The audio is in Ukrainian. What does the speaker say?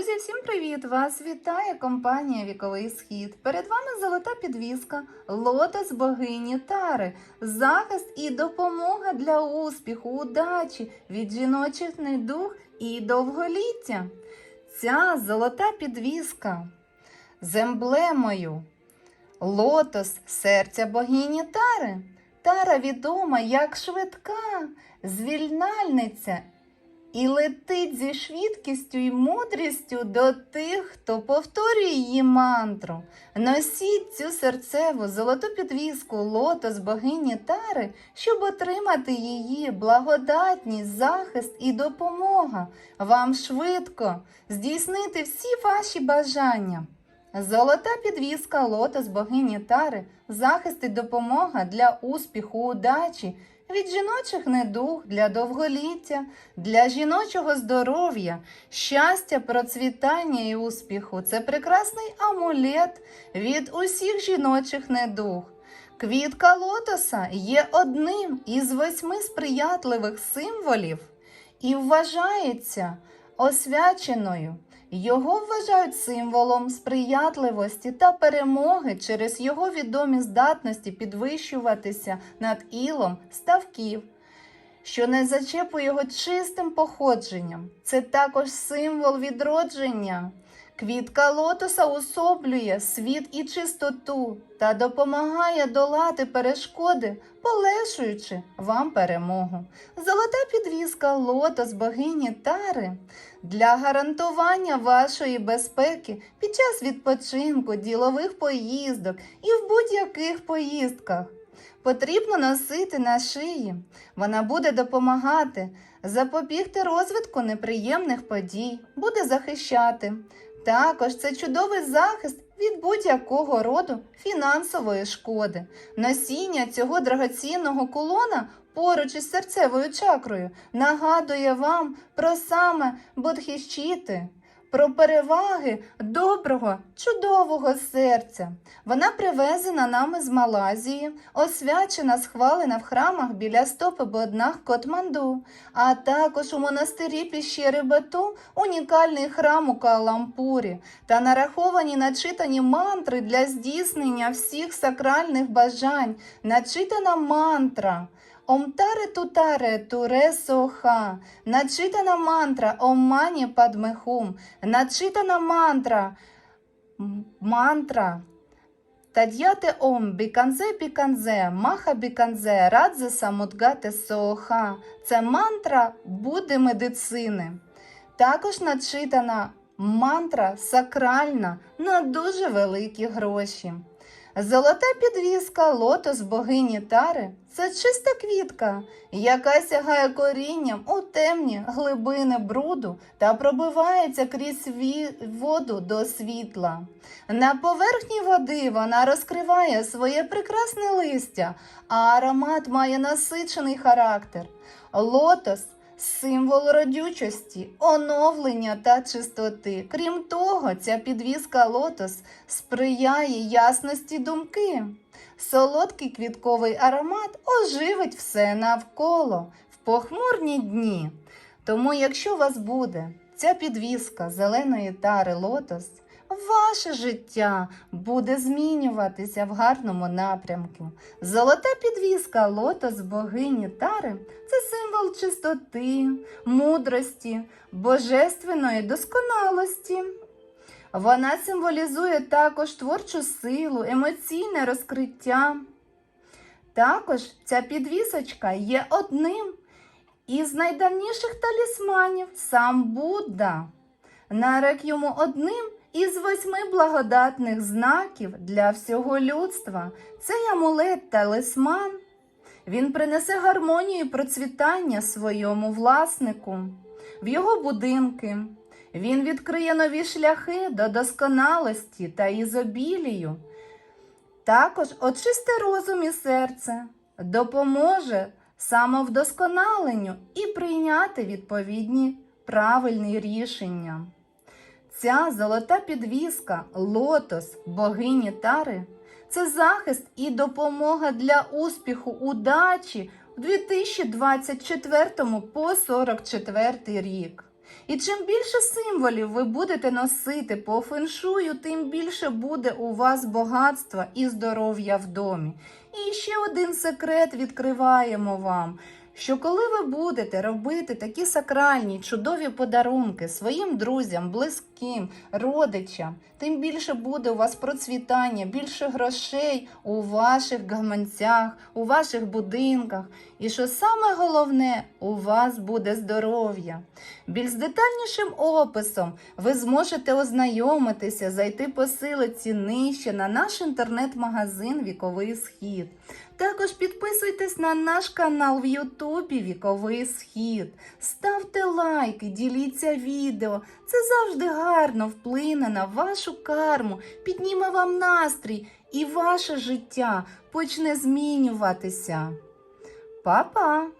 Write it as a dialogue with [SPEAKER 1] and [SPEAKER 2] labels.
[SPEAKER 1] Друзі, всім привіт! Вас вітає компанія Віковий Схід. Перед вами золота підвіска, лотос богині Тари, захист і допомога для успіху, удачі від жіночих недуг і довголіття. Ця золота підвіска з емблемою лотос серця богині Тари. Тара відома як швидка, звільнальниця і летить зі швидкістю і мудрістю до тих, хто повторює її мантру. Носіть цю серцеву золоту підвіску лотос богині Тари, щоб отримати її благодатність, захист і допомога. Вам швидко здійснити всі ваші бажання. Золота підвіска лотос богині Тари, захист і допомога для успіху, удачі, від жіночих недуг для довголіття, для жіночого здоров'я, щастя, процвітання і успіху. Це прекрасний амулет від усіх жіночих недуг. Квітка лотоса є одним із восьми сприятливих символів і вважається освяченою. Його вважають символом сприятливості та перемоги через його відомі здатності підвищуватися над ілом ставків, що не зачепує його чистим походженням. Це також символ відродження. Квітка лотоса особлює світ і чистоту та допомагає долати перешкоди, полегшуючи вам перемогу. Золота підвіска лотос богині Тари для гарантування вашої безпеки під час відпочинку, ділових поїздок і в будь-яких поїздках. Потрібно носити на шиї. Вона буде допомагати запобігти розвитку неприємних подій, буде захищати. Також це чудовий захист від будь-якого роду фінансової шкоди. Носіння цього драгоцінного кулона поруч із серцевою чакрою нагадує вам про саме бодхіщіти, про переваги доброго, чудового серця. Вона привезена нами з Малазії, освячена, схвалена в храмах біля стопи Боднах Котманду, а також у монастирі Піщери Бату унікальний храм у Калампурі та нараховані начитані мантри для здійснення всіх сакральних бажань, начитана мантра. Омтаре тутаре туре соха, начитана мантра Омані падмехум, начитана мантра мантра Тад'яте ом біканзе біканзе, маха біканзе, радзе самудгате соха. Це мантра Будди медицини. Також начитана мантра сакральна на дуже великі гроші. Золота підвіска лотос богині Тари це чиста квітка, яка сягає корінням у темні глибини бруду та пробивається крізь воду до світла. На поверхні води вона розкриває своє прекрасне листя, а аромат має насичений характер. Лотос символ родючості, оновлення та чистоти. Крім того, ця підвіска лотос сприяє ясності думки. Солодкий квітковий аромат оживить все навколо в похмурні дні. Тому, якщо у вас буде ця підвіска зеленої тари лотос, ваше життя буде змінюватися в гарному напрямку. Золота підвіска лотос богині тари це символ чистоти, мудрості, божественної досконалості. Вона символізує також творчу силу, емоційне розкриття. Також ця підвісочка є одним із найдавніших талісманів сам Будда. Нарек йому одним із восьми благодатних знаків для всього людства. Цей амулет талисман. Він принесе гармонію і процвітання своєму власнику, в його будинки. Він відкриє нові шляхи до досконалості та ізобілію. Також очисти розум і серце, допоможе самовдосконаленню і прийняти відповідні правильні рішення. Ця золота підвіска, лотос богині Тари це захист і допомога для успіху, удачі в 2024 по 44 рік. І чим більше символів ви будете носити по феншую, тим більше буде у вас багатства і здоров'я в домі. І ще один секрет відкриваємо вам. Що коли ви будете робити такі сакральні чудові подарунки своїм друзям, близьким, родичам, тим більше буде у вас процвітання, більше грошей у ваших гаманцях, у ваших будинках. І що саме головне, у вас буде здоров'я. Більш детальнішим описом ви зможете ознайомитися, зайти по силиці нижче на наш інтернет-магазин Віковий Схід. Також підписуйтесь на наш канал в Ютубі Віковий Схід. Ставте лайки, діліться відео. Це завжди гарно вплине на вашу карму, підніме вам настрій і ваше життя почне змінюватися. Па-па!